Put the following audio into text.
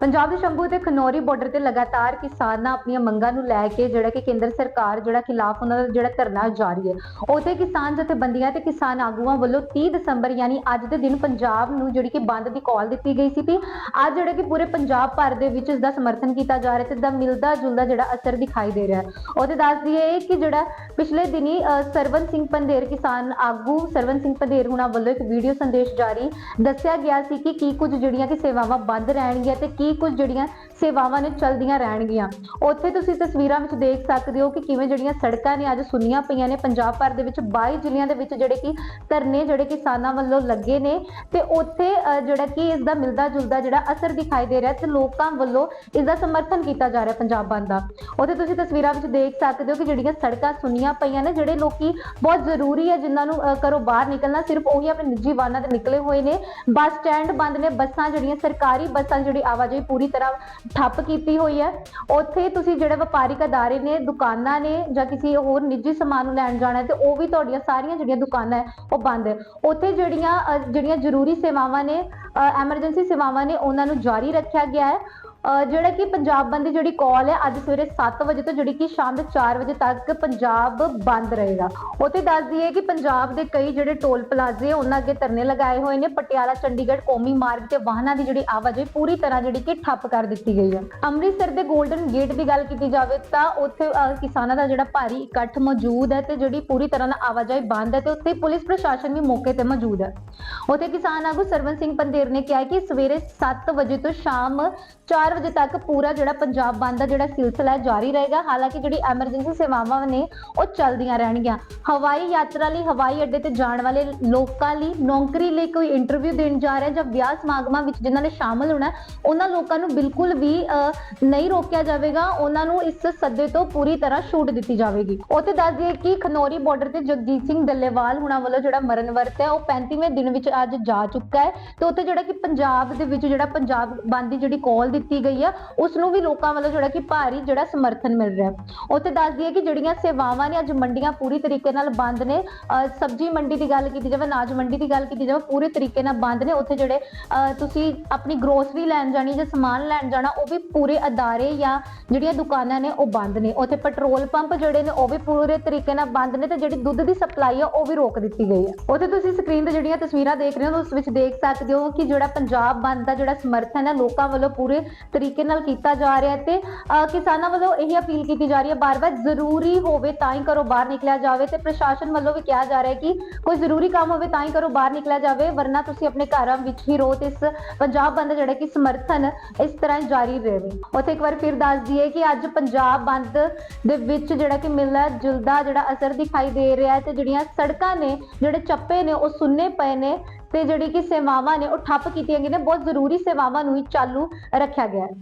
ਪੰਜਾਬ ਦੇ ਸ਼ੰਭੂ ਤੇ ਖਨੌਰੀ ਬਾਰਡਰ ਤੇ ਲਗਾਤਾਰ ਕਿਸਾਨਾਂ ਆਪਣੀਆਂ ਮੰਗਾਂ ਨੂੰ ਲੈ ਕੇ ਜਿਹੜਾ ਕਿ ਕੇਂਦਰ ਸਰਕਾਰ ਜਿਹੜਾ ਖਿਲਾਫ ਉਹਨਾਂ ਦਾ ਜਿਹੜਾ ਧਰਨਾ ਜਾਰੀ ਹੈ। ਉਥੇ ਕਿਸਾਨ ਜਥੇਬੰਦੀਆਂ ਤੇ ਕਿਸਾਨ ਆਗੂਆਂ ਵੱਲੋਂ 30 ਦਸੰਬਰ ਯਾਨੀ ਅੱਜ ਦੇ ਦਿਨ ਪੰਜਾਬ ਨੂੰ ਜਿਹੜੀ ਕਿ ਬੰਦ ਦੀ ਕਾਲ ਦਿੱਤੀ ਗਈ ਸੀ ਤੇ ਅੱਜ ਜਿਹੜਾ ਕਿ ਪੂਰੇ ਪੰਜਾਬ ਭਰ ਦੇ ਵਿੱਚ ਇਸ ਦਾ ਸਮਰਥਨ ਕੀਤਾ ਜਾ ਰਿਹਾ ਤੇ ਦਾ ਮਿਲਦਾ ਜੁਲਦਾ ਜਿਹੜਾ ਅਸਰ ਦਿਖਾਈ ਦੇ ਰਿਹਾ ਹੈ। ਉਹਦੇ ਦੱਸ ਦਈਏ ਕਿ ਜਿਹੜਾ ਪਿਛਲੇ ਦਿਨੀ ਅ, ਸਰਵਨ ਸਿੰਘ ਪੰਧੇਰ ਕਿਸਾਨ ਆਗੂ ਸਰਵਨ ਸਿੰਘ ਪੰਧੇਰ ਹੁਣਾਂ ਵੱਲੋਂ ਇੱਕ ਵੀਡੀਓ ਸੰਦੇਸ਼ ਜਾਰੀ ਦੱਸਿਆ ਗਿਆ ਸੀ ਕਿ ਕੀ ਕੁਝ ਜਿਹੜੀਆਂ ਕਿ ਸੇਵਾਵਾਂ ਬੰਦ ਰਹਿਣਗੀਆਂ ਤੇ ਕੀ ਕੁਝ ਜਿਹੜੀਆਂ ਸੇਵਾਵਾਂ ਨੇ ਚਲਦੀਆਂ ਰਹਿਣਗੀਆਂ। ਉੱਥੇ ਤੁਸੀਂ ਤਸਵੀਰਾਂ ਵਿੱਚ ਦੇਖ ਸਕਦੇ ਹੋ ਕਿ ਕਿਵੇਂ ਜਿਹੜੀਆਂ ਸੜਕਾਂ ਨੇ ਅੱਜ ਸੁੰਨੀਆਂ ਪਈਆਂ ਨੇ। ਪੰਜਾਬ ਭਰ ਦੇ ਵਿੱਚ 22 ਜ਼ਿਲ੍ਹਿਆਂ ਦੇ ਵਿੱਚ ਜਿਹੜੇ ਕਿ ਧਰਨੇ ਜਿਹੜੇ ਕਿਸਾਨਾਂ ਵੱਲੋਂ ਲੱਗੇ ਨੇ ਤੇ ਉੱਥੇ ਜਿਹੜਾ ਕਿ ਇਸ ਦਾ ਮਿਲਦਾ ਜੁਲਦਾ ਜਿਹੜਾ ਅਸਰ ਦਿਖਾਈ ਦੇ ਰਿਹਾ ਤੇ ਲੋਕਾਂ ਵੱਲੋਂ ਇਸ ਦਾ ਸਮਰਥਨ ਕੀਤਾ ਜਾ ਰਿਹਾ ਪੰਜਾਬ ਬੰਦ ਦਾ। ਉੱਥੇ ਤੁਸੀਂ ਤਸਵੀਰਾਂ ਵਿੱਚ ਦੇਖ ਸਕਦੇ ਹੋ ਕਿ ਜਿਹੜੀਆਂ ਸੜਕਾਂ ਸੁੰਨੀਆਂ ਪਈਆਂ ਨੇ ਜਿਹੜੇ ਲੋਕੀ ਬਹੁਤ ਜ਼ਰੂਰੀ ਹੈ ਜਿਨ੍ਹਾਂ ਨੂੰ ਅ, ਘਰੋਂ ਬਾਹਰ ਨਿਕਲਣਾ ਸਿਰਫ ਉਹੀ ਆਪਣੇ ਨਿੱਜੀ ਵਾਹਨਾਂ ਤੇ ਨਿਕਲੇ ਹੋਏ ਨੇ। ਬੱਸ ਸਟੈਂਡ ਬੰਦ ਨੇ ਬੱਸਾਂ ਜਿਹੜੀਆਂ ਸਰਕਾਰੀ ਬੱਸਾਂ ਜਿਹੜੀ ਆਵਾਜਾਈ ਪੂਰੀ ਤਰ੍ਹਾਂ ਠੱਪ ਕੀਤੀ ਹੋਈ ਹੈ। ਉੱਥੇ ਤੁਸੀਂ ਜਿਹੜੇ ਵਪਾਰਿਕ ਅਦਾਰੇ ਨੇ, ਦੁਕਾਨਾਂ ਨੇ ਜਾਂ ਕਿਸੇ ਹੋਰ ਨਿੱਜੀ ਸਮਾਨ ਨੂੰ ਲੈਣ ਜਾਣਾ ਤੇ ਉਹ ਵੀ ਤੁਹਾਡੀਆਂ ਸਾਰੀਆਂ ਜਿਹੜੀਆਂ ਦੁਕਾਨਾਂ ਹੈ, ਉਹ ਬੰਦ ਹੈ। ਉੱਥੇ ਜਿਹੜੀਆਂ ਜਿਹੜੀਆਂ ਜ਼ਰੂਰੀ ਸੇਵਾਵਾਂ ਨੇ ਐਮਰਜੈਂਸੀ ਸੇਵਾਵਾਂ ਨੇ, ਉਹਨਾਂ ਨੂੰ ਜਾਰੀ ਰੱਖਿਆ ਗਿਆ ਹੈ। ਜਿਹੜਾ ਕਿ ਪੰਜਾਬ ਬੰਦ ਦੀ ਜਿਹੜੀ ਕਾਲ ਹੈ ਅੱਜ ਸਵੇਰੇ 7 ਵਜੇ ਤੋਂ ਜਿਹੜੀ ਕਿ ਸ਼ਾਮ ਦੇ 4 ਵਜੇ ਤੱਕ ਪੰਜਾਬ ਬੰਦ ਰਹੇਗਾ। ਉੱਥੇ ਦੱਸ ਦਈਏ ਕਿ ਪੰਜਾਬ ਦੇ ਕਈ ਜਿਹੜੇ ਟੋਲ ਪਲਾਜ਼ੇ ਉਹਨਾਂ ਅੱਗੇ ਧਰਨੇ ਲਗਾਏ ਹੋਏ ਨੇ। ਪਟਿਆਲਾ, ਚੰਡੀਗੜ੍ਹ, ਕੌਮੀ ਮਾਰਗ ਤੇ ਵਾਹਨਾਂ ਦੀ ਜਿਹੜੀ ਆਵਾਜਾਈ ਪੂਰੀ ਤਰ੍ਹਾਂ ਜਿਹੜੀ ਕਿ ਠੱਪ ਕਰ ਦਿੱਤੀ ਗਈ ਹੈ। ਅੰਮ੍ਰਿਤਸਰ ਦੇ 골ਡਨ ਗੇਟ ਦੀ ਗੱਲ ਕੀਤੀ ਜਾਵੇ ਤਾਂ ਉੱਥੇ ਕਿਸਾਨਾਂ ਦਾ ਜਿਹੜਾ ਭਾਰੀ ਇਕੱਠ ਮੌਜੂਦ ਹੈ ਤੇ ਜਿਹੜੀ ਪੂਰੀ ਤਰ੍ਹਾਂ ਨਾਲ ਆਵਾਜਾਈ ਬੰਦ ਹੈ ਤੇ ਉੱਥੇ ਪੁਲਿਸ ਪ੍ਰਸ਼ਾਸਨ ਵੀ ਮੌਕੇ ਤੇ ਮੌਜੂਦ ਹੈ। ਉੱਥੇ ਕਿਸਾਨ ਆਗੂ ਸਰਵਨ ਸਿੰਘ ਪੰਦੇਰ ਨੇ ਕਿਹਾ ਕਿ ਸਵੇਰੇ 7 ਵਜੇ ਤੋਂ ਸ਼ਾਮ 4 ਵਜੇ ਤੱਕ ਪੂਰਾ ਜਿਹੜਾ ਪੰਜਾਬ ਬੰਦ ਦਾ ਜਿਹੜਾ ਸਿਲਸਿਲਾ ਜਾਰੀ ਰਹੇਗਾ। ਹਾਲਾਂਕਿ ਜਿਹੜੀ ਐਮਰਜੈਂਸੀ ਸੇਵਾਵਾਂ ਨੇ ਉਹ ਚੱਲਦੀਆਂ ਰਹਿਣਗੀਆਂ। ਹਵਾਈ ਯਾਤਰਾ ਲਈ ਹਵਾਈ ਅੱਡੇ ਤੇ ਜਾਣ ਵਾਲੇ ਲੋਕਾਂ ਲਈ ਨੌਕਰੀ ਲਈ ਕੋਈ ਇੰਟਰਵਿਊ ਦੇਣ ਜਾ ਰਿਹਾ ਜਾਂ ਵਿਆਹ ਸਮਾਗਮਾਂ ਵਿੱਚ ਜਿਨ੍ਹਾਂ ਨੇ ਸ਼ਾਮਲ ਹੋਣਾ ਉਹਨਾਂ ਲੋਕਾਂ ਨੂੰ ਬਿਲਕੁਲ ਵੀ ਅ, ਨਹੀਂ ਰੋਕਿਆ ਜਾਵੇਗਾ। ਉਹਨਾਂ ਨੂੰ ਇਸ ਸੱਦੇ ਤੋਂ ਪੂਰੀ ਤਰ੍ਹਾਂ ਛੂਟ ਦਿੱਤੀ ਜਾਵੇਗੀ। ਉੱਥੇ ਦੱਸ ਦਈਏ ਕਿ ਖਨੌਰੀ ਬਾਰਡਰ ਤੇ ਜਗਜੀਤ ਸਿੰਘ ਡੱਲੇਵਾਲ ਹੁਣਾਂ ਵੱਲੋਂ ਜਿਹੜਾ ਮਰਨ ਵਰਤ ਹੈ ਉਹ 35ਵੇਂ ਦਿਨ ਵਿੱਚ ਅੱਜ ਜਾ ਚੁੱਕਾ ਹੈ। ਤੇ ਉੱਥੇ ਜਿਹੜਾ ਕਿ ਪੰਜਾਬ ਦੇ ਵਿੱਚ ਜਿਹੜਾ ਪੰਜਾਬ ਬੰਦ ਦੀ ਜਿਹੜੀ ਕਾਲ ਦਿੱਤੀ ਗਈ ਆ ਉਸ ਨੂੰ ਵੀ ਲੋਕਾਂ ਵੱਲੋਂ ਜਿਹੜਾ ਕਿ ਭਾਰੀ ਜਿਹੜਾ ਸਮਰਥਨ ਮਿਲ ਰਿਹਾ। ਉੱਥੇ ਦੱਸ ਦਈਏ ਕਿ ਜਿਹੜੀਆਂ ਸੇਵਾਵਾਂ ਨੇ, ਅੱਜ ਮੰਡੀਆਂ ਪੂਰੀ ਤਰੀਕੇ ਨਾਲ ਬੰਦ ਨੇ। ਸਬਜ਼ੀ ਮੰਡੀ ਦੀ ਗੱਲ ਕੀਤੀ ਜਾਵੇ, ਅਨਾਜ ਮੰਡੀ ਦੀ ਗੱਲ ਕੀਤੀ ਜਾਵੇ, ਪੂਰੇ ਤਰੀਕੇ ਨਾਲ ਬੰਦ ਨੇ। ਉੱਥੇ ਜਿਹੜੇ ਤੁਸੀਂ ਆਪਣੀ ਗਰੋਸਰੀ ਲੈਣ ਜਾਣੀ ਜਾਂ ਸਮਾਨ ਲੈਣ ਜਾਣਾ, ਉਹ ਵੀ ਪੂਰੇ ਅਦਾਰੇ ਜਾਂ ਜਿਹੜੀਆਂ ਦੁਕਾਨਾਂ ਨੇ, ਉਹ ਬੰਦ ਨੇ। ਉੱਥੇ ਪੈਟਰੋਲ ਪੰਪ ਜਿਹੜੇ ਨੇ, ਉਹ ਵੀ ਪੂਰੇ ਤਰੀਕੇ ਨਾਲ ਬੰਦ ਨੇ ਤੇ ਜਿਹੜੀ ਦੁੱਧ ਦੀ ਸਪਲਾਈ ਆ, ਉਹ ਵੀ ਰੋਕ ਦਿੱਤੀ ਗਈ ਹੈ ਉੱਥੇ ਤੁਸੀਂ ਸਕਰੀਨ ਤੇ ਜਿਹੜੀਆਂ ਤਸਵੀਰਾਂ ਦੇਖ ਰਹੇ ਹੋ, ਉਸ ਵਿੱਚ ਦੇਖ ਸਕਦੇ ਹੋ ਕਿ ਜਿਹੜਾ ਪੰਜਾਬ ਬੰਦ ਦਾ ਜਿਹੜਾ ਸਮਰਥਨ ਹੈ, ਲੋਕਾਂ ਵੱਲੋਂ ਪੂਰੇ ਤਰੀਕੇ ਨਾਲ ਕੀਤਾ ਜਾ ਰਿਹਾ ਤੇ ਕਿਸਾਨਾਂ ਵੱਲੋਂ ਇਹ ਅਪੀਲ ਕੀਤੀ ਜਾ ਰਹੀ ਹੈ, ਬਾਰ-ਬਾਰ ਜ਼ਰੂਰੀ ਹੋਵੇ ਤਾਂ ਹੀ ਘਰੋਂ ਬਾਹਰ ਨਿਕਲਿਆ ਜਾਵੇ ਤੇ ਪ੍ਰਸ਼ਾਸਨ ਵੱਲੋਂ ਵੀ ਕਿਹਾ ਜਾ ਰਿਹਾ ਹੈ ਕਿ ਕੋਈ ਜ਼ਰੂਰੀ ਕੰਮ ਹੋਵੇ ਤਾਂ ਹੀ ਘਰੋਂ ਬਾਹਰ ਨਿਕਲਿਆ ਜਾਵੇ, ਵਰਨਾ ਤੁਸੀਂ ਆਪਣੇ ਘਰਾਂ ਵਿੱਚ ਹੀ ਰਹੋ ਤੇ ਇਸ ਪੰਜਾਬ ਬੰਦ ਦਾ ਜਿਹੜਾ ਕਿ ਸਮਰਥਨ ਇਸ ਤਰ੍ਹਾਂ ਜਾਰੀ ਰਹੇ। ਉੱਥੇ ਇੱਕ ਵਾਰ ਫਿਰ ਦੱਸ ਦਈਏ ਕਿ ਅੱਜ ਪੰਜਾਬ ਬੰਦ ਦੇ ਵਿੱਚ ਜਿਹੜਾ ਕਿ ਮਿਲਦਾ ਜੁਲਦਾ ਜਿਹੜਾ ਅਸਰ ਦਿਖਾਈ ਦੇ ਰਿਹਾ ਹੈ ਤੇ ਜਿਹੜੀਆਂ ਸੜਕਾਂ ਨੇ, ਜਿਹੜੇ ਚੱਪੇ ਨੇ ਉਹ ਸੁੰਨੇ ਪਏ ਨੇ ਤੇ ਜਿਹੜੀ ਕਿ ਸੇਵਾਵਾਂ ਨੇ ਉਹ ਠੱਪ ਕੀਤੀਆਂ ਗਈਆਂ ਨੇ, ਬਹੁਤ ਜ਼ਰੂਰੀ ਸੇਵਾਵਾਂ ਨੂੰ ਹੀ ਚਾਲੂ ਰੱਖਿਆ ਗਿਆ ਹੈ।